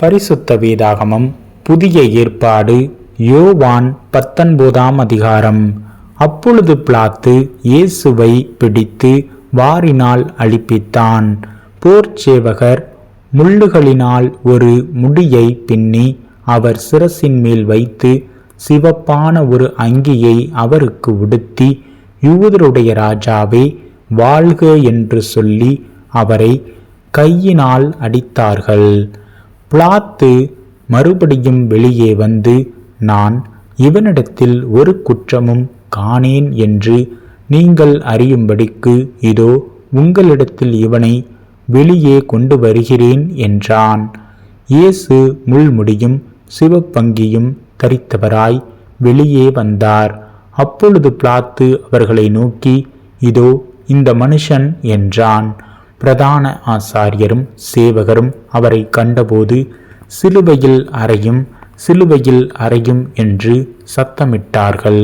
பரிசுத்த வேதாகமம் புதிய ஏற்பாடு யோவான் பத்தொன்பதாம் அதிகாரம். அப்பொழுது பிளாத்து இயேசுவை பிடித்து வாரினால் அழிப்பித்தான். போர்ச்சேவகர் முள்ளுகளினால் ஒரு முடியை பின்னி அவர் சிரசின் மேல் வைத்து சிவப்பான ஒரு அங்கியை அவருக்கு உடுத்தி யூதருடைய ராஜாவே வாழ்க என்று சொல்லி அவரை கையினால் அடித்தார்கள். பிளாத்து மறுபடியும் வெளியே வந்து நான் இவனிடத்தில் ஒரு குற்றமும் காணேன் என்று நீங்கள் அறியும்படிக்கு இதோ உங்களிடத்தில் இவனை வெளியே கொண்டு வருகிறேன் என்றான். இயேசு முள்முடியும் சிவப்பங்கியும் தரித்தவராய் வெளியே வந்தார். அப்பொழுது பிளாத்து அவர்களை நோக்கி இதோ இந்த மனுஷன் என்றான். பிரதான ஆசாரியரும் சேவகரும் அவரை கண்டபோது சிலுவையில் அறையும் சிலுவையில் அறையும் என்று சத்தமிட்டார்கள்.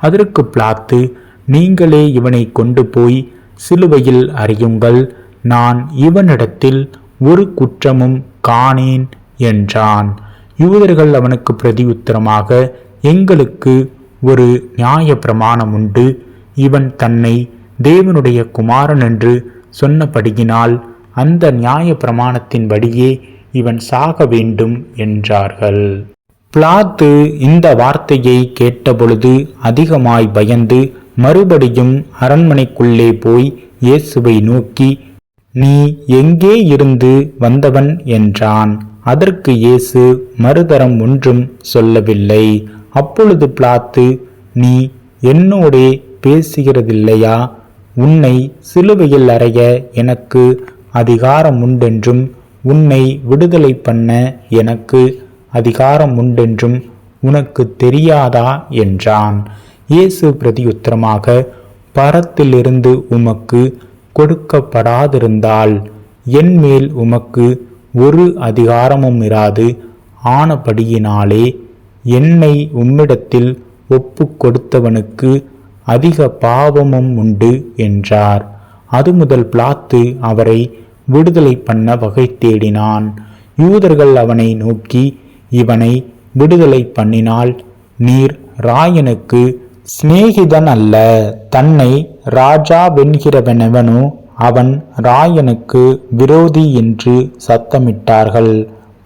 அதற்கு பிளாத்து நீங்களே இவனை கொண்டு போய் சிலுவையில் அறியுங்கள். நான் இவனிடத்தில் ஒரு குற்றமும் காணேன் என்றான். யூதர்கள் அவனுக்கு பிரதியுத்தரமாக எங்களுக்கு ஒரு நியாய பிரமாணம் உண்டு. இவன் தன்னை தேவனுடைய குமாரன் என்று சொன்னபடியினால் அந்த நியாய பிரமாணத்தின்படியே இவன் சாக வேண்டும் என்றார்கள். பிளாத்து இந்த வார்த்தையை கேட்டபொழுது அதிகமாய் பயந்து மறுபடியும் அரண்மனைக்குள்ளே போய் இயேசுவை நோக்கி நீ எங்கே இருந்து வந்தவன்? என்றான். அதற்கு இயேசு மறுதரம் ஒன்றும் சொல்லவில்லை. அப்பொழுது பிளாத்து நீ என்னோடே பேசுகிறதில்லையா? உன்னை சிலுவையில் அறைய எனக்கு அதிகாரம் உண்டென்றும் உன்னை விடுதலை பண்ண எனக்கு அதிகாரம் உண்டென்றும் உனக்கு தெரியாதா என்றான். இயேசு பிரதியுத்தரமாக பரத்திலிருந்து உமக்கு கொடுக்கப்படாதிருந்தால் என்மேல் உமக்கு ஒரு அதிகாரமும் இராது. ஆனபடியினாலே என்னை உம்மிடத்தில் ஒப்பு கொடுத்தவனுக்கு அதிக பாவமும் உண்டு என்றார். அது முதல் பிளாத்து அவரை விடுதலை பண்ண வகை தேடினான். யூதர்கள் அவனை நோக்கி இவனை விடுதலை பண்ணினால் நீர் ராயனுக்கு சிநேகிதன் அல்ல. தன்னை ராஜா வென்கிறவனவனோ அவன் ராயனுக்கு விரோதி என்று சத்தமிட்டார்கள்.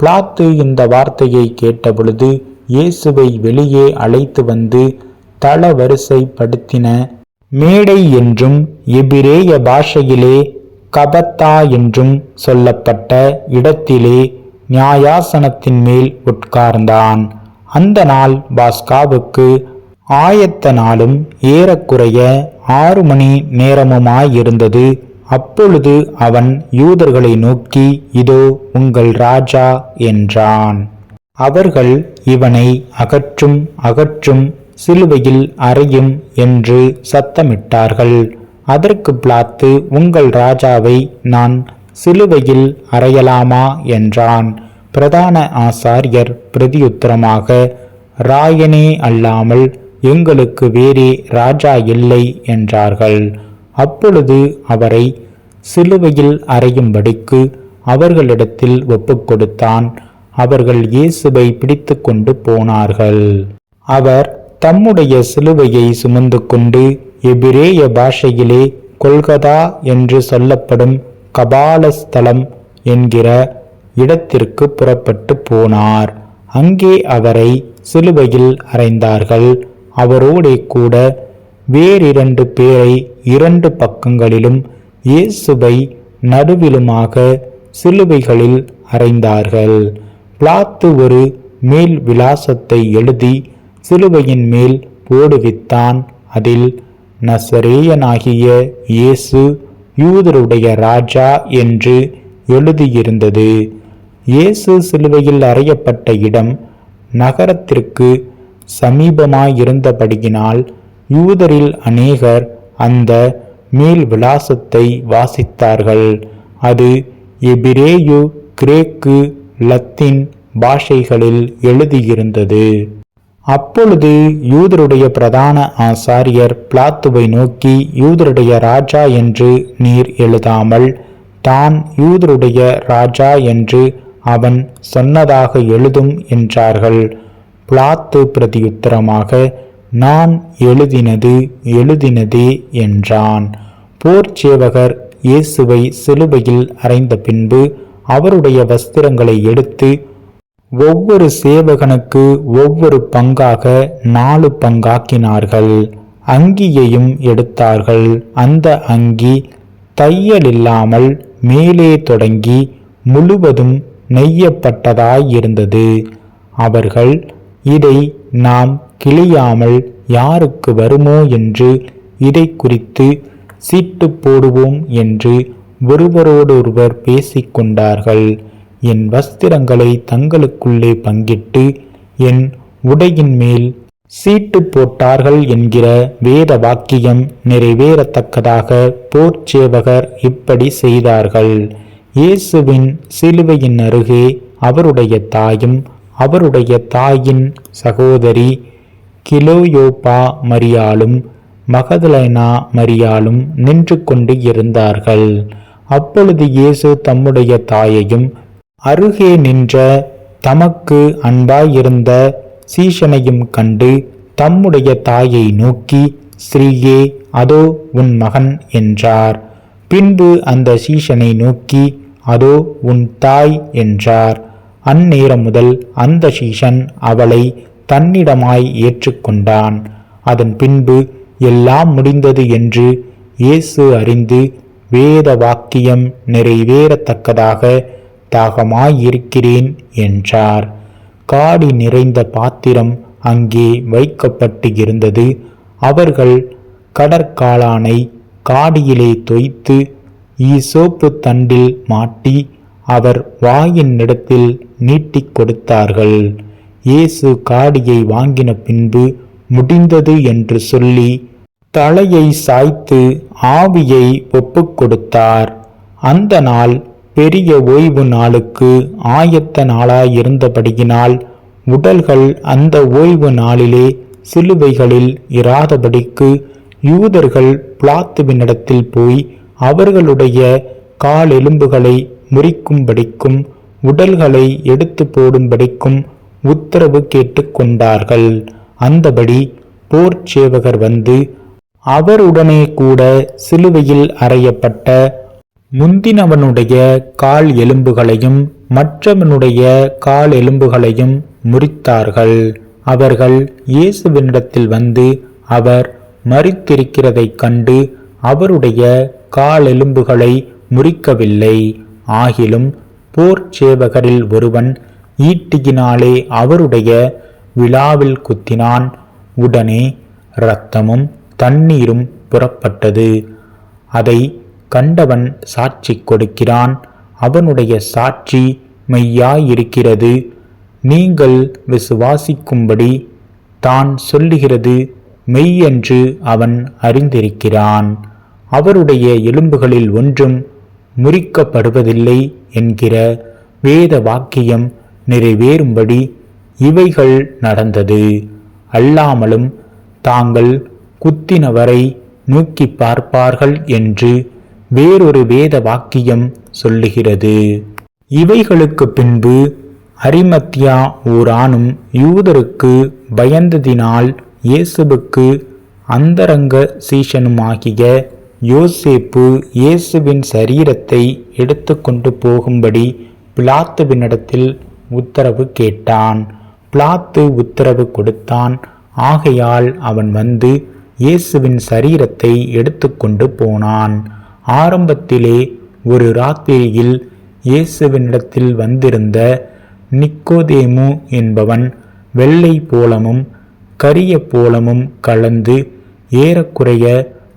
பிளாத்து இந்த வார்த்தையை கேட்டபொழுது இயேசுவை வெளியே அழைத்து வந்து தள வரிசைப்படுத்தின மேடை என்றும் எபிரேய பாஷையிலே கபத்தா என்றும் சொல்லப்பட்ட இடத்திலே நியாயாசனத்தின் மேல் உட்கார்ந்தான். அந்த நாள் பாஸ்காவுக்கு ஆயத்த நாளும் ஏறக்குறைய ஆறு மணி நேரமுமாயிருந்தது. அப்பொழுது அவன் யூதர்களை நோக்கி இதோ உங்கள் ராஜா என்றான். அவர்கள் இவனை அகற்றும் அகற்றும் சிலுவையில் அறையும் என்று சத்தமிட்டார்கள். அதற்கு பிளாத்து உங்கள் ராஜாவை நான் சிலுவையில் அறையலாமா? என்றான். பிரதான ஆசாரியர் பிரதியுத்தரமாக ராயனே அல்லாமல் எங்களுக்கு வேறே ராஜா இல்லை என்றார்கள். அப்பொழுது அவரை சிலுவையில் அறையும்படிக்கு அவர்களிடத்தில் ஒப்புக்கொடுத்தான் அவர்கள் இயேசுவை பிடித்து கொண்டு போனார்கள். அவர் தம்முடைய சிலுவையை சுமந்து கொண்டு எபிரேய பாஷையிலே கொல்கதா என்று சொல்லப்படும் கபாலஸ்தலம் என்கிற இடத்திற்கு புறப்பட்டு போனார். அங்கே அவரை சிலுவையில் அறைந்தார்கள். அவரோடே கூட வேறிரண்டு பேரை இரண்டு பக்கங்களிலும் இயேசுவை நடுவிலுமாக சிலுவைகளில் அறைந்தார்கள். பிளாத்து ஒரு மேல் விலாசத்தை எழுதி சிலுவையின் மேல் போடுவித்தான். அதில் நசரேயனாகிய இயேசு யூதருடைய ராஜா என்று எழுதியிருந்தது. இயேசு சிலுவையில் அறையப்பட்ட இடம் நகரத்திற்கு சமீபமாயிருந்தபடியினால் யூதரில் அநேகர் அந்த மேல் விலாசத்தை வாசித்தார்கள். அது எபிரேயு கிரேக்கு லத்தீன் பாஷைகளில் எழுதியிருந்தது. அப்பொழுது யூதருடைய பிரதான ஆசாரியர் பிளாத்துவை நோக்கி யூதருடைய ராஜா என்று நீர் எழுதாமல் தான் யூதருடைய ராஜா என்று அவன் சொன்னதாக எழுதும் என்றார்கள். பிளாத்து பிரதியுத்தரமாக நான் எழுதினது எழுதினதே என்றான். போர்ச்சேவகர் இயேசுவை சிலுவையில் அறைந்த பின்பு அவருடைய வஸ்திரங்களை எடுத்து ஒவ்வொரு சேவகனுக்கு ஒவ்வொரு பங்காக நாலு பங்காக்கினார்கள். அங்கியையும் எடுத்தார்கள். அந்த அங்கி தையலில்லாமல் மேலே தொடங்கி முழுவதும் நெய்யப்பட்டதாயிருந்தது. அவர்கள் இதை நாம் கிழியாமல் யாருக்கு வருமோ என்று இதை குறித்து சீட்டு போடுவோம் என்று ஒருவரோடொருவர் பேசிக்கொண்டார்கள். என் வஸ்திரங்களை தங்களுக்குள்ளே பங்கிட்டு என் உடையின் மேல் சீட்டு போட்டார்கள் என்கிற வேத வாக்கியம் நிறைவேறத்தக்கதாக போர்ச்சேவகர் இப்படி செய்தார்கள். இயேசுவின் சிலுவையின் அருகே அவருடைய தாயும் அவருடைய தாயின் சகோதரி கிலோயோப்பா மரியாலும் மகதலைனா மரியாலும் நின்று கொண்டு இருந்தார்கள். அப்பொழுது இயேசு தம்முடைய தாயையும் அருகே நின்ற தமக்கு அன்பாயிருந்த சீஷனையும் கண்டு தம்முடைய தாயை நோக்கி ஸ்ரீயே அதோ உன் மகன் என்றார். பின்பு அந்த சீஷனை நோக்கி அதோ உன் தாய் என்றார். அந்நேரம் முதல் அந்த சீஷன் அவளை தன்னிடமாய் ஏற்றுக்கொண்டான். அதன் பின்பு எல்லாம் முடிந்தது என்று இயேசு அறிந்து வேத வாக்கியம் நிறைவேறத்தக்கதாக தாகமாயிருக்கிறேன் என்றார். காடி நிறைந்த பாத்திரம் அங்கே வைக்கப்பட்டு இருந்தது. அவர்கள் கடற்காளானை காடியிலே தொய்த்து ஈசோப்பு தண்டில் மாட்டி அவர் வாயின் இடத்தில் நீட்டிக் கொடுத்தார்கள். இயேசு காடியை வாங்கின பின்பு முடிந்தது என்று சொல்லி தலையை சாய்த்து ஆவியை ஒப்புக் கொடுத்தார். அந்த நாள் பெரிய ஓய்வு நாளுக்கு ஆயத்த நாளாயிருந்தபடியினால் உடல்கள் அந்த ஓய்வு நாளிலே சிலுவைகளில் இராதபடிக்கு யூதர்கள் பிளாத்துவினிடத்தில் போய் அவர்களுடைய காலெலும்புகளை முறிக்கும்படிக்கும் உடல்களை எடுத்து போடும்படிக்கும் உத்தரவு கேட்டுக்கொண்டார்கள் அந்தபடி போர்ச்சேவகர் வந்து அவருடனே கூட சிலுவையில் அறையப்பட்ட முந்தினவனுடைய கால் எலும்புகளையும் மற்றவனுடைய கால் எலும்புகளையும் முறித்தார்கள். அவர்கள் இயேசுவினிடத்தில் வந்து அவர் மறித்திருக்கிறதைக் கண்டு அவருடைய காலெலும்புகளை முறிக்கவில்லை. ஆகிலும் போர் சேவகரில் ஒருவன் ஈட்டியினாலே அவருடைய விழாவில் குத்தினான். உடனே இரத்தமும் தண்ணீரும் புறப்பட்டது. அதை கண்டவன் சாட்சி கொடுக்கிறான். அவனுடைய சாட்சி மெய்யாயிருக்கிறது. நீங்கள் விசுவாசிக்கும்படி தான் சொல்லுகிறது. மெய்யென்று அவன் அறிந்திருக்கிறான். அவருடைய எலும்புகளில் ஒன்றும் முறிக்கப்படுவதில்லை என்கிற வேத வாக்கியம் நிறைவேறும்படி இவைகள் நடந்தது. அல்லாமலும் தாங்கள் குத்தினவரை நோக்கி பார்ப்பார்கள் என்று வேறொரு வேத வாக்கியம் சொல்லுகிறது. இவைகளுக்கு பின்பு அரிமத்தியா ஊரானும் யூதருக்கு பயந்ததினால் இயேசுவுக்கு அந்தரங்க சீஷனுமாகிய யோசேப்பு இயேசுவின் சரீரத்தை எடுத்துக்கொண்டு போகும்படி பிளாத்துவினிடத்தில் உத்தரவு கேட்டான். பிளாத்து உத்தரவு கொடுத்தான். ஆகையால் அவன் வந்து இயேசுவின் சரீரத்தை எடுத்துக்கொண்டு போனான். ஆரம்பத்திலே ஒரு ராத்திரியில் இயேசுவினிடத்தில் வந்திருந்த நிக்கோதேமு என்பவன் வெள்ளை போலமும் கரிய போலமும் கலந்து ஏறக்குறைய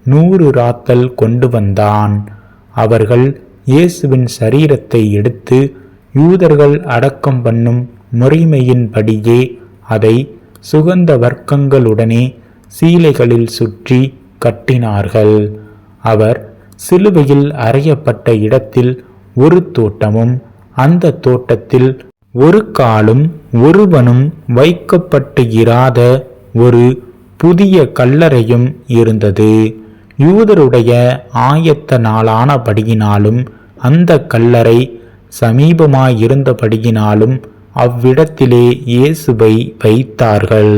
நூறு ராத்தல் கொண்டு வந்தான். அவர்கள் இயேசுவின் சரீரத்தை எடுத்து யூதர்கள் அடக்கம் பண்ணும் முறைமையின்படியே அதை சுகந்த வர்க்கங்களுடனே சீலைகளில் சுற்றி கட்டினார்கள். அவர் சிலுவையில் அறையப்பட்ட இடத்தில் ஒரு தோட்டமும் அந்த தோட்டத்தில் ஒரு காலும் ஒருவனும் வைக்கப்பட்டு இராத ஒரு புதிய கல்லறையும் இருந்தது. யூதருடைய ஆயத்த நாளானபடியினாலும் அந்த கல்லறை சமீபமாயிருந்தபடியினாலும் அவ்விடத்திலே இயேசுவை வைத்தார்கள்.